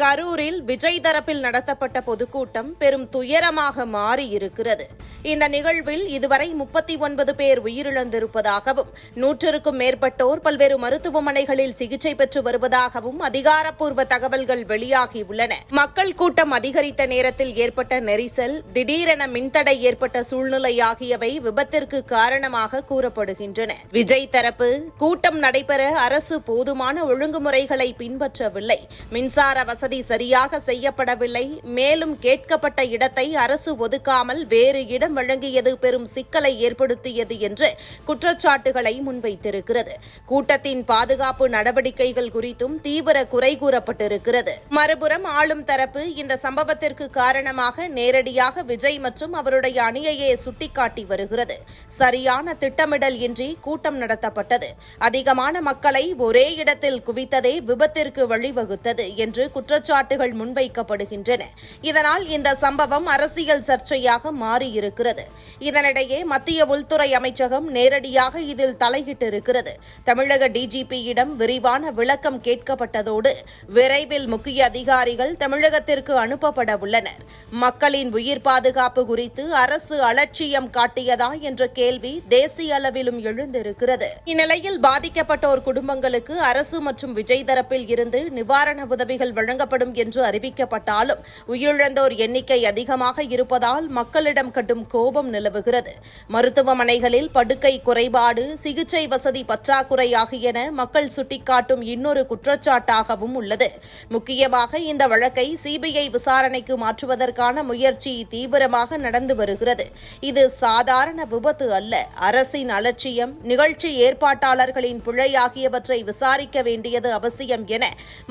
கரூரில் விஜய் தரப்பில் நடத்தப்பட்ட பொதுக்கூட்டம் பெரும் துயரமாக மாறியிருக்கிறது. இந்த நிகழ்வில் இதுவரை முப்பத்தி ஒன்பது பேர் உயிரிழந்திருப்பதாகவும் நூற்றிற்கும் மேற்பட்டோர் பல்வேறு மருத்துவமனைகளில் சிகிச்சை பெற்று வருவதாகவும் அதிகாரப்பூர்வ தகவல்கள் வெளியாகியுள்ளன. மக்கள் கூட்டம் அதிகரித்த நேரத்தில் ஏற்பட்ட நெரிசல் திடீரென மின்தடை ஏற்பட்ட சூழ்நிலை ஆகியவை விபத்திற்கு காரணமாக கூறப்படுகின்றன. விஜய் தரப்பு கூட்டம் நடைபெற அரசு போதுமான ஒழுங்குமுறைகளை பின்பற்றவில்லை. மின்சார வசதி சரியாக செய்யப்படவில்லை. மேலும் கேட்கப்பட்ட இடத்தை அரசு ஒதுக்காமல் வேறு இடம் வழங்கியது பெரும் சிக்கலை ஏற்படுத்தியது என்று குற்றச்சாட்டுகளை முன்வைத்திருக்கிறது. கூட்டத்தின் பாதுகாப்பு நடவடிக்கைகள் குறித்தும் தீவிர குறை கூறப்பட்டிருக்கிறது. மறுபுறம் ஆளும் தரப்பு இந்த சம்பவத்திற்கு காரணமாக நேரடியாக விஜய் மற்றும் அவருடைய அணியையே சுட்டிக்காட்டி வருகிறது. சரியான திட்டமிடல் இன்றி கூட்டம் நடத்தப்பட்டது. அதிகமான மக்களை ஒரே இடத்தில் குவித்ததே விபத்திற்கு வழிவகுத்தது என்று குற்றச்சாட்டுகள் முன்வைக்கப்படுகின்றன. இதனால் இந்த சம்பவம் அரசியல் சர்ச்சையாக மாறியிருக்கிறது. இதனிடையே மத்திய உள்துறை அமைச்சகம் நேரடியாக இதில் தலையிட்டிருக்கிறது. தமிழக டிஜிபியிடம் விரிவான விளக்கம் கேட்கப்பட்டதோடு விரைவில் முக்கிய அதிகாரிகள் தமிழகத்திற்கு அனுப்பப்பட உள்ளனர். மக்களின் உயிர் பாதுகாப்பு குறித்து அரசு அலட்சியம் காட்டியதா என்ற கேள்வி தேசிய அளவிலும் எழுந்திருக்கிறது. இந்நிலையில் பாதிக்கப்பட்டோர் குடும்பங்களுக்கு அரசு மற்றும் விஜய் தரப்பில் இருந்து நிவாரண உதவிகள் வழங்க வழங்கப்படும் என்று அறிவிக்கப்பட்டாலும் உயிரிழந்தோர் எண்ணிக்கை அதிகமாக இருப்பதால் மக்களிடம் கடும் கோபம் நிலவுகிறது. மருத்துவமனைகளில் படுக்கை குறைபாடு சிகிச்சை வசதி பற்றாக்குறை ஆகியன மக்கள் சுட்டிக்காட்டும் இன்னொரு குற்றச்சாட்டாகவும் உள்ளது. முக்கியமாக இந்த வழக்கை சிபிஐ விசாரணைக்கு மாற்றுவதற்கான முயற்சி தீவிரமாக நடந்து வருகிறது. இது சாதாரண விபத்து அல்ல. அரசின் அலட்சியம் நிகழ்ச்சி ஏற்பாட்டாளர்களின் பிழை ஆகியவற்றை விசாரிக்க வேண்டியது அவசியம் என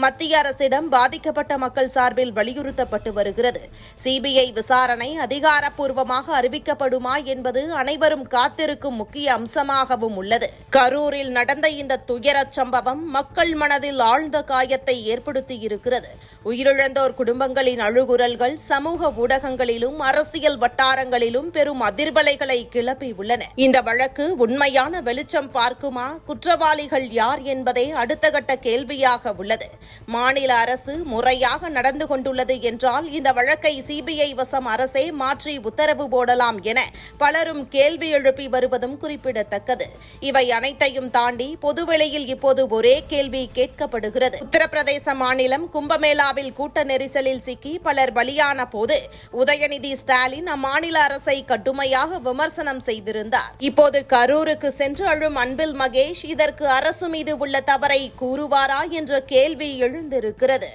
மத்திய அரசிடம் பாதிக்க பாதிக்கப்பட்ட மக்கள் சார்பில் வலியுறுத்தப்பட்டு வருகிறது. சிபிஐ விசாரணை அதிகாரப்பூர்வமாக அறிவிக்கப்படுமா என்பது அனைவரும் காத்திருக்கும் முக்கிய அம்சமாகவும் உள்ளது. கரூரில் நடந்த இந்த துயரச் சம்பவம் மக்கள் மனதில் ஆழ்ந்த காயத்தை ஏற்படுத்தியிருக்கிறது. உயிரிழந்தோர் குடும்பங்களின் அழுகுரல்கள் சமூக ஊடகங்களிலும் அரசியல் வட்டாரங்களிலும் பெரும் அதிர்வலைகளை கிளப்பி உள்ளன. இந்த வழக்கு உண்மையான வெளிச்சம் பார்க்குமா? குற்றவாளிகள் யார் என்பதே அடுத்த கட்ட கேள்வியாக உள்ளது. மாநில அரசு முறையாக நடந்து கொண்டுள்ளது என்றால் இந்த வழக்கை சிபிஐ வசம் அரசே மாற்றி உத்தரவு போடலாம் என பலரும் கேள்வி எழுப்பி வருவதும் குறிப்பிடத்தக்கது. இவை அனைத்தையும் தாண்டி பொதுவெளியில் இப்போது ஒரே கேள்வி கேட்கப்படுகிறது. உத்தரப்பிரதேச மாநிலம் கும்பமேளாவில் கூட்ட நெரிசலில் சிக்கி பலர் பலியான போது உதயநிதி ஸ்டாலின் அம்மாநில அரசை கடுமையாக விமர்சனம் செய்திருந்தார். இப்போது கரூருக்கு சென்று அழும் அன்பில் மகேஷ் இதற்கு அரசு மீது உள்ள தவறை கூறுவாரா என்ற கேள்வி எழுந்திருக்கிறது.